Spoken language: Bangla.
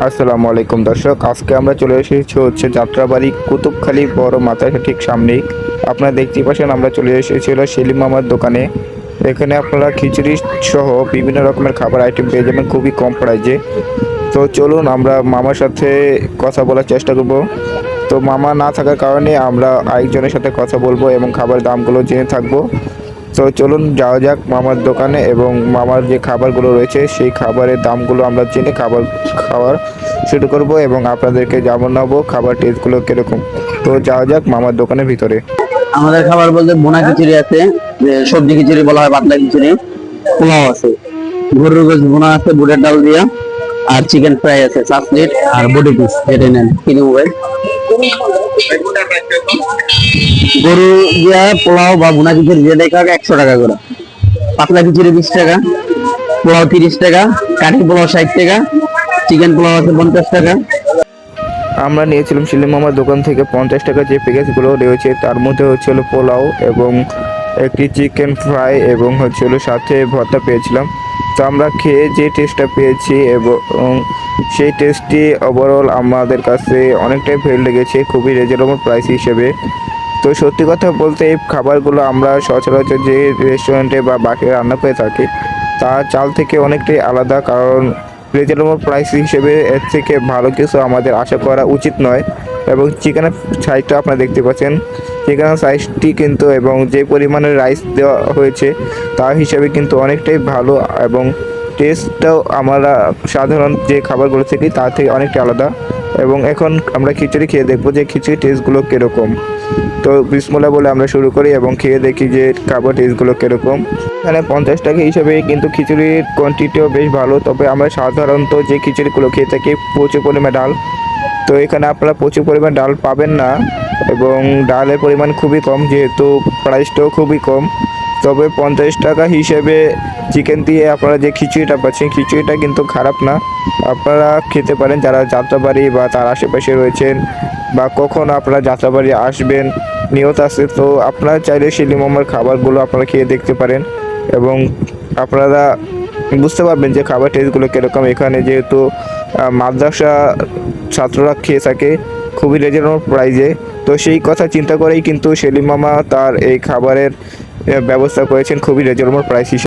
আসসালামু আলাইকুম দর্শক, আজকে আমরা চলে এসেছি হচ্ছে যাত্রাবাড়ি কুতুবখালী বড় মাথার ঠিক সামনেই। আপনারা দেখতেই পাচ্ছেন, আমরা চলে এসেছিল সেলিম মামার দোকানে। এখানে আপনারা খিচুড়ি সহ বিভিন্ন রকমের খাবার আইটেম পেয়ে যাবেন, খুবই কম প্রাইজে তো চলুন, আমরা মামার সাথে কথা বলার চেষ্টা করব। তো মামা না থাকার কারণে আমরা আরেকজনের সাথে কথা বলব এবং খাবার দামগুলো জেনে থাকব। তো চলুন যাওয়া যাক মামার দোকানে এবং মামার যে খাবারগুলো রয়েছে সেই খাবারের দামগুলো আমরা জেনে খাবার খাওয়ার শুরু করব এবং আপনাদেরকে জানাব খাবার টেস্টগুলো কীরকম। তো যাওয়া যাক মামার দোকানের ভিতরে। আমাদের খাবার বলতে বোনা খিচুড়ি আছে যে সবজি খিচুড়ি বলা হয় পাতলা খিচুড়ি পোলাও আছে। গরুর গোস বোনা আছে বুটের ডাল দিয়া আর চিকেন ফ্রাই আছে চার প্লেট আর বডি পিস। যেটা নেন কিনে মোবাইল। গরু দিয়া পোলাও বা বোনা খিচুড়ি যেটা খাবে একশো টাকা করে। পাতলা খিচুড়ি বিশ টাকা, পোলাও তিরিশ টাকা, কাঠি পোলাও ষাট টাকা চিকেন পোলাও আছে পঞ্চাশ টাকা। আমরা নিয়েছিলাম শিলিম মামার দোকান থেকে পঞ্চাশ টাকা যে প্যাকেজগুলো রয়েছে তার মধ্যে হচ্ছে পোলাও এবং একটি চিকেন ফ্রাই এবং হচ্ছে সাথে ভর্তা পেয়েছিলাম। তো আমরা খেয়ে যে টেস্টটা পেয়েছি এবং সেই টেস্টটি ওভারঅল আমাদের কাছে অনেকটাই ভেল লেগেছে, খুবই রিজনেবল প্রাইস হিসেবে। তো সত্যি কথা বলতে এই খাবারগুলো আমরা সচরাচর যে রেস্টুরেন্টে বা বাকি রান্না করে থাকি তার চাল থেকে অনেকটাই আলাদা কারণ রিজনেবল প্রাইস হিসেবে এর থেকে ভালো কিছু আমাদের আশা করা উচিত নয়। এবং চিকেনের সাইজটা আপনারা দেখতে পাচ্ছেন চিকেনের সাইজটি কিন্তু এবং যে পরিমাণে রাইস দেওয়া হয়েছে, তা হিসাবে কিন্তু অনেকটাই ভালো এবং টেস্টটাও আমরা সাধারণ যে খাবারগুলো থেকে তার থেকে অনেকটা আলাদা। এবং এখন আমরা খিচুড়ি খেয়ে দেখব যে খিচুড়ি টেস্টগুলো কীরকম। তো বিসমুল্লা বলে আমরা শুরু করি এবং খেয়ে দেখি যে খাবার টেস্টগুলো কীরকম। এখানে পঞ্চাশ টাকা হিসেবে কিন্তু খিচুড়ির কোয়ান্টিটিও বেশ ভালো, তবে আমরা সাধারণত যে খিচুড়িগুলো খেয়ে থাকি, প্রচুর পরিমাণে ডাল। তো এখানে আপনারা প্রচুর পরিমাণ ডাল পাবেন না এবং ডালের পরিমাণ খুবই কম, যেহেতু প্রাইসটাও খুবই কম। তবে পঞ্চাশ টাকা হিসেবে চিকেন দিয়ে আপনারা যে খিচুড়িটা পাচ্ছেন, খিচুড়িটা কিন্তু খারাপ না। আপনারা খেতে পারেন, যারা যাত্রাবাড়ি বা তার আশেপাশে রয়েছেন বা কখন আপনারা যাত্রাবাড়ি আসবেন, নিয়ত আছে, তো আপনারা চাইলে মোমার খাবারগুলো আপনারা খেয়ে দেখতে পারেন। এবং আপনারা বুঝতে পারবেন যে খাবার টেস্টগুলো কীরকম। এখানে যেহেতু মাদ্রাসা ছাত্ররা খেয়ে থাকে খুবই রিজনেবল প্রাইজে তো সেই কথা চিন্তা করেই কিন্তু সেলিম মামা তার এই খাবারের ব্যবস্থা করেছেন খুবই রিজনেবল প্রাইস হিসেবে।